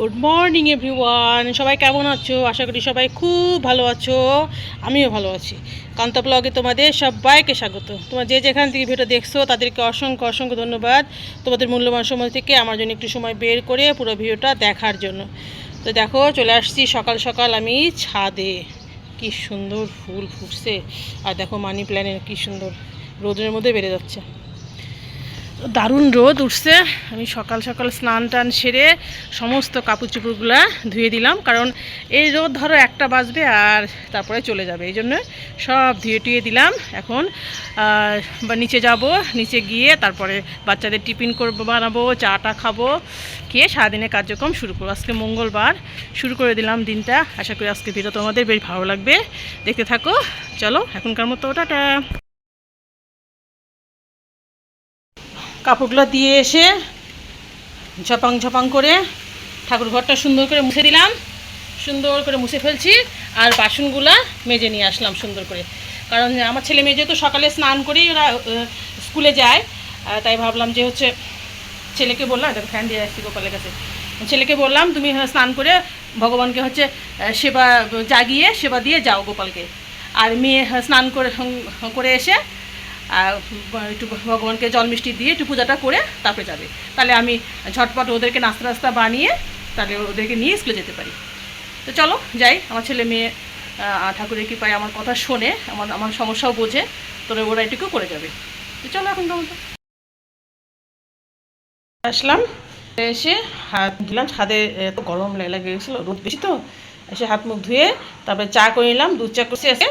Good morning everyone সবাই কেমন আছো? আশা করি সবাই খুব ভালো আছো। আমিও ভালো আছি। কান্তা ব্লগে তোমাদের সবাইকে স্বাগত। তোমার যে যেখান থেকে ভিডিও দেখছ, তাদেরকে অসংখ্য অসংখ্য ধন্যবাদ। তোমাদের মূল্যবান সময় থেকে আমার জন্য একটু সময় বের করে পুরো ভিডিওটা দেখার জন্য। তো দেখো, চলে আসছি সকাল সকাল আমি ছাদে। কি সুন্দর ফুল ফুটছে। আর দেখো মানি প্ল্যানের কি সুন্দর। রোদের মধ্যে বেড়ে যাচ্ছে। দারুণ রোদ উঠছে। আমি সকাল সকাল স্নান টান সেরে সমস্ত কাপড় চোপড়গুলো ধুয়ে দিলাম। কারণ এই রোদ ধরো একটা বাজবে আর তারপরে চলে যাবে। এই জন্য সব ধুয়ে টুয়ে দিলাম। এখন নিচে যাব, নিচে গিয়ে তারপরে বাচ্চাদের টিফিন করব, বানাবো, চাটা খাব, খেয়ে সারাদিনের কার্যক্রম শুরু করব। আজকে মঙ্গলবার শুরু করে দিলাম দিনটা। আশা করি আজকে ভিডিও তোমাদের বেশ ভালো লাগবে। দেখতে থাকো। চলো, এখনকার মতো, টাটা। কাপড়গুলো দিয়ে এসে ঝপাং ঝপাং করে ঠাকুর ঘরটা সুন্দর করে মুছে দিলাম। সুন্দর করে মুছে ফেলছি আর বাসনগুলা মেজে নিয়ে আসলাম সুন্দর করে। কারণ আমার ছেলে মেয়ে যেহেতু সকালে স্নান করেই ওরা স্কুলে যায় তাই ভাবলাম যে হচ্ছে ছেলেকে বললাম দেখো ফ্যান দিয়ে আসছি গোপালের কাছে। ছেলেকে বললাম, তুমি স্নান করে ভগবানকে হচ্ছে সেবা জাগিয়ে সেবা দিয়ে যাও গোপালকে। আর মেয়ে স্নান করে করে এসে একটু ভগবানকে জল মিষ্টি দিয়ে একটু পূজাটা করে তারপরে যাবে। তাহলে আমি ঝটপট ওদেরকে নাস্তা নাস্তা বানিয়ে তাহলে ওদেরকে নিয়ে স্কুলে যেতে পারি। তো চলো, যাই, আমার ছেলে মেয়ে ঠাকুরের কৃপায় আমার কথা শোনে, আমার আমার সমস্যাও বোঝে, তোরা ওরা এটুকু করে যাবে। তো চলো এখন তো আসলাম, এসে হাত দিলাম ছাদে এত গরম লেগে গেছিল রোদ বেশি তো, এসে হাত মুখ ধুয়ে তারপরে চা করে নিলাম, দুধ চা করছি এসে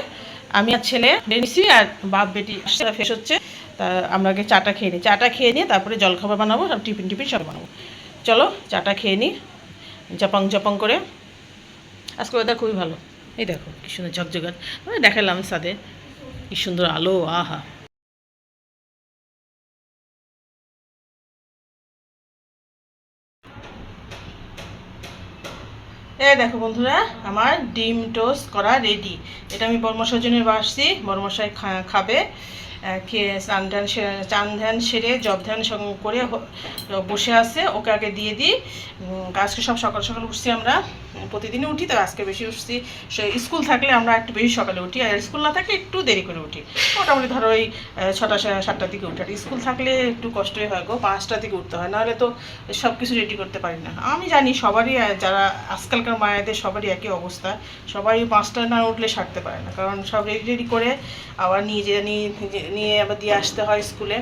আমি আর ছেলে নিয়েছি আর বাপ, বেটি ফ্রেশ হচ্ছে। তা আমরা আগে চাটা খেয়ে নিই। চাটা খেয়ে নিয়ে তারপরে জলখাবার বানাবো, সব টিফিন টিফিন সব বানাবো। চলো, চাটা খেয়ে নিই জপাং জপং করে। আজকে ওয়েদার খুবই ভালো। এই দেখো, কি সুন্দর ঝকঝকাত আমি দেখালাম সাথে কি সুন্দর আলো, আহা এই দেখো বন্ধুরা, আমার ডিম টোস্ট করা রেডি এটা আমি বর্মশার জন্য বাসছি বর্মশাই খাবে। খেয়ে স্নান ধ্যান চান ধ্যান সেরে জব ধ্যান করে বসে আছে, ওকে আগে দিয়ে দিই। আজকে সব সকাল সকাল উঠছি আমরা। প্রতিদিনই উঠি তো আজকে বেশি উঠছি। স্কুল থাকলে আমরা একটু বেশি সকালে উঠি, আর স্কুল না থাকলে একটু দেরি করে উঠি। মোটামুটি ধরো ওই ছটা সাতটার দিকে উঠি। আর স্কুল থাকলে একটু কষ্টই হয় গো, পাঁচটার দিকে উঠতে হয়, নাহলে তো সব কিছু রেডি করতে পারি না। আমি জানি সবারই যারা আজকালকার মায়েদের সবারই একই অবস্থা। সবাই পাঁচটা না উঠলে সারতে পারে না, কারণ সব রেডি রেডি করে আবার নিয়ে নিয়ে আবার দিয়ে আসতে হয় স্কুলে।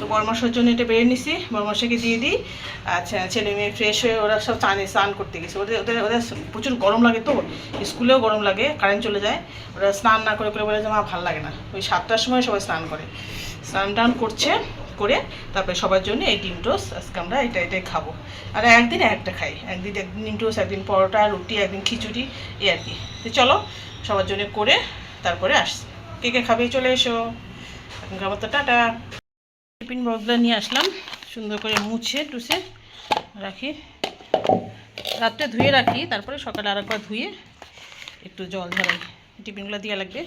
তো বরমাসের জন্য এটা বেড়ে নিছি। বরমাসাকে দিয়ে দিই। আচ্ছা ছেলে মেয়ে ফ্রেশ হয়ে ওরা সব চানে স্নান করতে গেছে। ওদের ওদের ওদের প্রচুর গরম লাগে তো। স্কুলেও গরম লাগে কারেন্ট চলে যায়। ওরা স্নান না করে করে বলে যে আমার ভালো লাগে না। ওই সাতটার সময় সবাই স্নান করে। স্নান টান করছে, করে তারপরে সবার জন্য এই ডিম টোস্ট। আজকে আমরা এটা এটাই খাব। আর একদিন একটা খাই। একদিন একদিন ডিম টোস্ট, একদিন পরোটা, রুটি, একদিন খিচুড়ি, এই আর কি। তো চলো, সবার জন্য করে তারপরে আসছি। কে কে খাবে চলে এসো। এখন খাবার তো টাটা। টিফিন বক্সটা নিয়ে আসলাম। সুন্দর করে মুছে, টুছে রাখি। রাত্রে ধুয়ে রাখি, তারপরে সকালে আরেকবার ধুয়ে একটু জল ঝরাই। টিফিনগুলো দেওয়া লাগবে।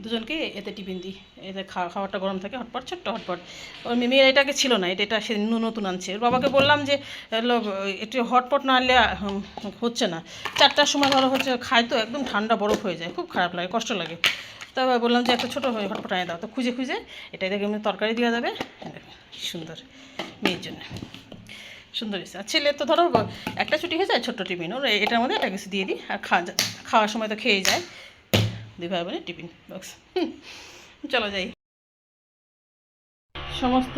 দুজনকে এতে টিফিন দিই। এতে খাওয়া খাবারটা গরম থাকে, হটপট, ছোট্ট হটপট। ওর মেয়ের এটাকে ছিল না, এটা এটা সে ন- নতুন আনছে। ওর বাবাকে বললাম যে একটু হটপট না আনলে হচ্ছে না। চারটার সময় ধরো হচ্ছে, খায় তো, একদম ঠান্ডা বরফ হয়ে যায়। খুব খারাপ লাগে, কষ্ট লাগে। তবে বললাম যে একটা ছোটো হটপট আনিয়ে দাও। তো খুঁজে খুঁজে এটা দেখে এমনি তরকারি দেওয়া যাবে। সুন্দর মেয়ের জন্য। সুন্দর হয়েছে। আর ছেলে তো ধরো, একটা ছুটি হয়ে যায় ছোট্ট টিফিন। ওর এটার মধ্যে একটা কিছু দিয়ে দিই আর খাওয়া খাওয়ার সময় তো খেয়ে যায়। দুই ভাই বোনের টিফিন বক্স চলো যাই। সমস্ত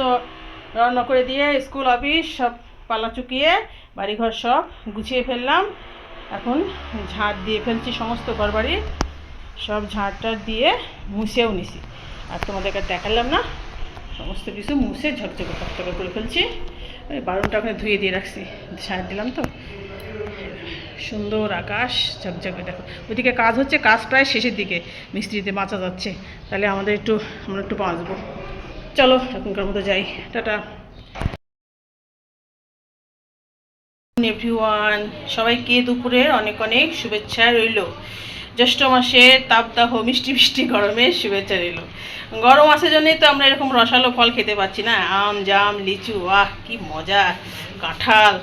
রান্না করে দিয়ে স্কুল অফিস সব পালা চুকিয়ে বাড়িঘর সব গুছিয়ে ফেললাম। এখন ঝাঁট দিয়ে ফেলছি সমস্ত ঘর বাড়ি সব ঝাঁটটা দিয়ে মুছেও নিছি। আর তোমাদেরকে দেখালাম না, সমস্ত কিছু মুছে ঝকঝকে ঝকঝকে করে ফেলছি। ওই বারোটা ওখানে ধুয়ে দিয়ে রাখছি। সার দিলাম তো। সুন্দর আকাশ, ঝকঝকে দেখো। ওইদিকে কাজ হচ্ছে, কাজ প্রায় শেষের দিকে। মিস্ত্রিতে বাঁচা যাচ্ছে। তাহলে আমাদের একটু, আমরা একটু বাঁচবো। চলো, এখনকার মতো যাই। টাটা। এভরিওয়ান সবাইকে দুপুরের অনেক অনেক শুভেচ্ছা রইল। জ্যৈষ্ঠ মাসের তাপদাহ মিষ্টি মিষ্টি গরমের শুভেচ্ছা রইল। গরম আসার জন্যই তো আমরা এরকম রসালো ফল খেতে পাচ্ছি না। আম জাম লিচু আহ কি মজা। কাঁঠাল।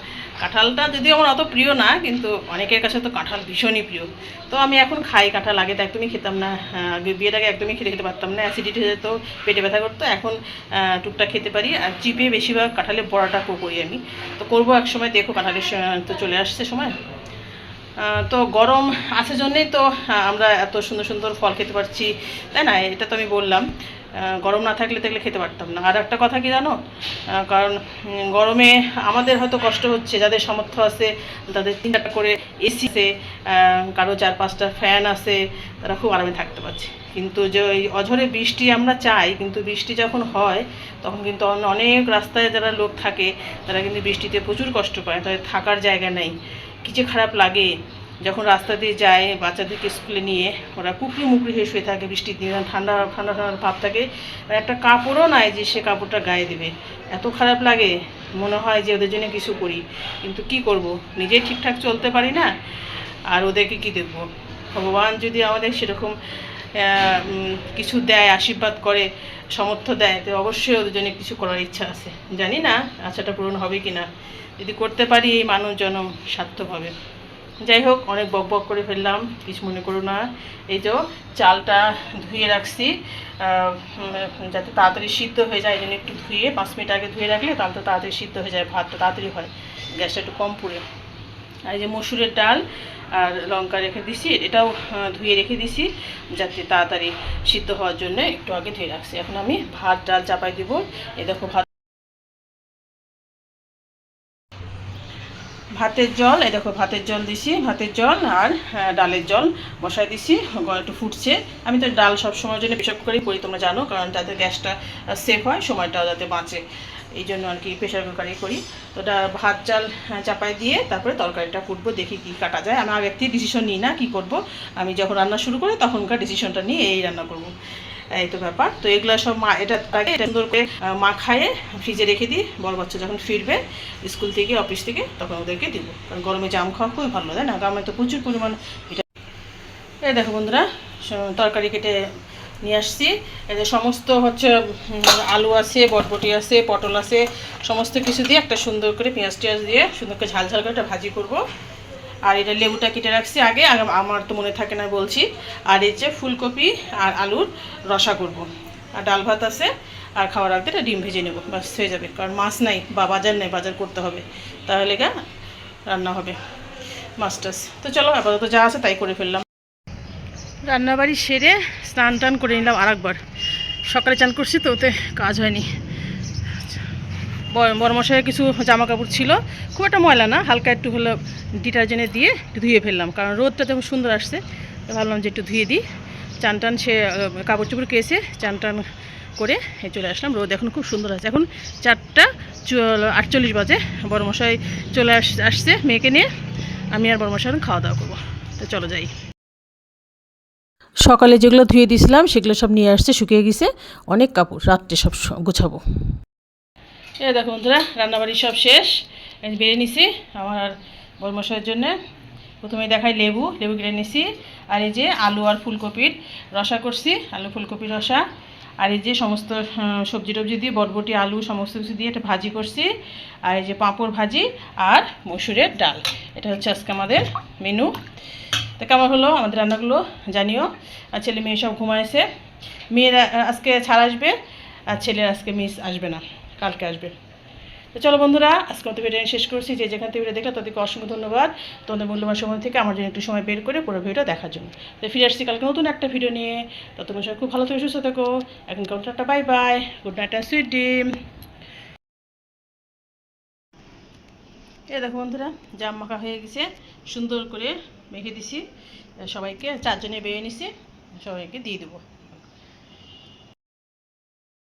কাঁঠালটা যদিও আমার অত প্রিয় না কিন্তু অনেকের কাছে তো কাঁঠাল ভীষণই প্রিয়। তো আমি এখন খাই কাঁঠাল আগে তো একদমই খেতাম না। আগে একদমই খেতে খেতে পারতাম না। অ্যাসিডিটি হয়ে যেত পেটে ব্যথা করতো। এখন আহ, টুকটাক খেতে পারি। আর চিপে বেশিরভাগ কাঁঠালের বড়াটা করি আমি। তো করব এক সময় দেখো কাঁঠালের তো চলে আসছে সময়। তো গরম আছে জন্যেই তো আমরা এত সুন্দর সুন্দর ফল খেতে পারছি। তাই না? এটা তো আমি বললাম। গরম না থাকলে থাকলে খেতে পারতাম না। আর একটা কথা কি জানো? কারণ গরমে আমাদের হয়তো কষ্ট হচ্ছে, যাদের সামর্থ্য আছে, তাদের তিন চারটা করে এসি আছে কারও চার পাঁচটা ফ্যান আছে, তারা খুব আরামে থাকতে পারছে। কিন্তু যে ওই অঝরে বৃষ্টি আমরা চাই, কিন্তু বৃষ্টি যখন হয়, তখন কিন্তু অনেক রাস্তায় যারা লোক থাকে, তারা কিন্তু বৃষ্টিতে প্রচুর কষ্ট পায়। তাদের থাকার জায়গা নেই। কি যে খারাপ লাগে, যখন রাস্তা দিয়ে যায় বাচ্চাদেরকে স্কুলে নিয়ে, ওরা কুকরি মুকরি হয়ে শুয়ে থাকে, বৃষ্টির দিন ঠান্ডা ঠান্ডা ঠান্ডা ভাব থাকে। আর একটা কাপড়ও নাই যে সে কাপড়টা গায়ে দেবে। এত খারাপ লাগে, মনে হয় যে ওদের জন্য কিছু করি। কিন্তু কি করব? নিজেই ঠিকঠাক চলতে পারি না, আর ওদেরকে কি দেখব? ভগবান যদি আমাদের সেরকম কিছু দেয়, আশীর্বাদ করে, সমর্থ দেয়, তো অবশ্যই ওদের জন্য কিছু করার ইচ্ছা আছে। জানি না আশাটা পূরণ হবে কি না যদি করতে পারি, এই মানুষ সার্থক হবে। যাই হোক, অনেক বক বক করে ফেললাম, কিছু মনে করো না। এই তো চালটা ধুয়ে রাখছি যাতে তাড়াতাড়ি সিদ্ধ হয়ে যায়, এই জন্য একটু ধুয়ে পাঁচ মিনিট আগে ধুয়ে রাখলে তাহলে তো তাড়াতাড়ি সিদ্ধ হয়ে যায়, ভাতটা তাড়াতাড়ি হয়, গ্যাসটা একটু কম পুড়ে। আর এই যে মসুরের ডাল আর লঙ্কা রেখে দিছি, এটাও ধুয়ে রেখে দিছি, যাতে তাড়াতাড়ি সিদ্ধ হওয়ার জন্য একটু আগে ধুয়ে রাখছি। এখন আমি ভাত, ডাল চাপাই দিব। এই দেখো ভাত ভাতের জল এই দেখো ভাতের জল দিছি ভাতের জল আর ডালের জল বসাই দিছি একটু ফুটছে। আমি তো ডাল সব সময়ের জন্য প্রেশার কুকারেই করি তোমরা জানো কারণ যাতে গ্যাসটা সেভ হয় সময়টাও যাতে বাঁচে। এই জন্য আর কি প্রেশার কুকারেই করি। তো ভাত চাল আহ, চাপাই দিয়ে তারপরে তরকারিটা ফুটবো দেখি কি কাটা যায়। আমি আগে থেকে ডিসিশন নিই না কি করব। আমি যখন রান্না শুরু করি তখনকার ডিসিশনটা নিয়ে এই রান্না করব। এই তো ব্যাপার। তো এগুলো সব মা এটা এটা সুন্দর করে মা খায়ে ফ্রিজে রেখে দিই। বড় বাচ্চা যখন ফিরবে স্কুল থেকে, অফিস থেকে, তখন ওদেরকে দিব। কারণ গরমে জাম খাওয়া খুবই ভালো, তাই না? গ্রামে তো প্রচুর পরিমাণ এটা এই দেখো বন্ধুরা তরকারি কেটে নিয়ে আসছি। যে সমস্ত হচ্ছে আলু আছে বটবটি আছে, পটল আছে, সমস্ত কিছু দিয়ে একটা সুন্দর করে পেঁয়াজ টিয়াজ দিয়ে সুন্দর করে ঝাল ঝাল করে একটা ভাজি করব। আর এটা লেবুটা কেটে রাখছি আগে আমার তো মনে থাকে না বলছি। আর এই যে ফুলকপি আর আলুর রসা করব। আর ডাল ভাত আছে, আর খাওয়ার আগে এটা ডিম ভেজে নেব বাস হয়ে যাবে। কারণ মাছ নাই বা বাজার নেই, বাজার করতে হবে। তাহলে গা রান্না হবে মাছ টাছ তো চলো, আপাতত যা আছে তাই করে ফেললাম। রান্নাবাড়ি সেরে স্নান টান করে নিলাম আরেকবার। সকালে চান করছি তো, ওতে কাজ হয়নি। ব- বড় মশাইয়ের কিছু জামা কাপড় ছিল। খুব একটা ময়লা না, হালকা একটু হলো ডিটারজেন্টে দিয়ে একটু ধুয়ে ফেললাম, কারণ রোদটা তেমন সুন্দর আসছে। তো ভাবলাম যে একটু ধুয়ে দিই। চান টান সে কাপড় চোপড় কেসে চান টান করে চলে আসলাম। রোদ এখন খুব সুন্দর আছে। এখন চারটা আটচল্লিশ বাজে। বড় মশাই চলে আস আসছে মেয়েকে নিয়ে। আমি আর বড় মশাই এখন খাওয়া দাওয়া করব। তো চলো যাই। সকালে যেগুলো ধুয়ে দিয়েছিলাম সেগুলো সব নিয়ে আসছে, শুকিয়ে গেছে। অনেক কাপড়, রাত্রে সব গোছাবো। এ দেখো বন্ধুরা, রান্নাবাড়ি সব শেষ। বেড়ে নিছি আমার আর বড় মশাইয়ের জন্য। প্রথমে দেখাই লেবু লেবু কেটে নিছি। আর এই যে আলু আর ফুলকপির রসা করছি, আলু ফুলকপির রসা। আর এই যে সমস্ত সবজি টবজি দিয়ে বটবটি, আলু, সমস্ত কিছু দিয়ে একটা ভাজি করছি। আর এই যে পাঁপড় ভাজি আর মসুরের ডাল। এটা হচ্ছে আজকে আমাদের মেনু। তো কেমন হলো আমাদের রান্নাগুলো, জানিও। আর ছেলে মেয়ে সব ঘুমাইছে। মেয়েরা আজকে ছাড় আসবে, আর ছেলের আজকে মিস আসবে না। কালকে আসবে। তো চলো বন্ধুরা, আজকে মতো ভিডিও শেষ করছি। যে যেখান থেকে ভিডিও দেখলে, তাদেরকে অসংখ্য ধন্যবাদ। তোমাদের মূল্যবান সময় থেকে আমার জন্য একটু সময় বের করে পুরো ভিডিওটা দেখার জন্য। তো ফিরে আসছি কালকে নতুন একটা ভিডিও নিয়ে। তো তোমার সবাই খুব ভালো থেকে, সুস্থ থাকো। এখন কাউন্টারটা বাই বাই। গুড নাইট আর সুইট ডিম এ দেখো বন্ধুরা, জাম মাখা হয়ে গেছে। সুন্দর করে মেখে দিছি। সবাইকে, চারজনে বেয়ে নিছি। সবাইকে দিয়ে দেবো।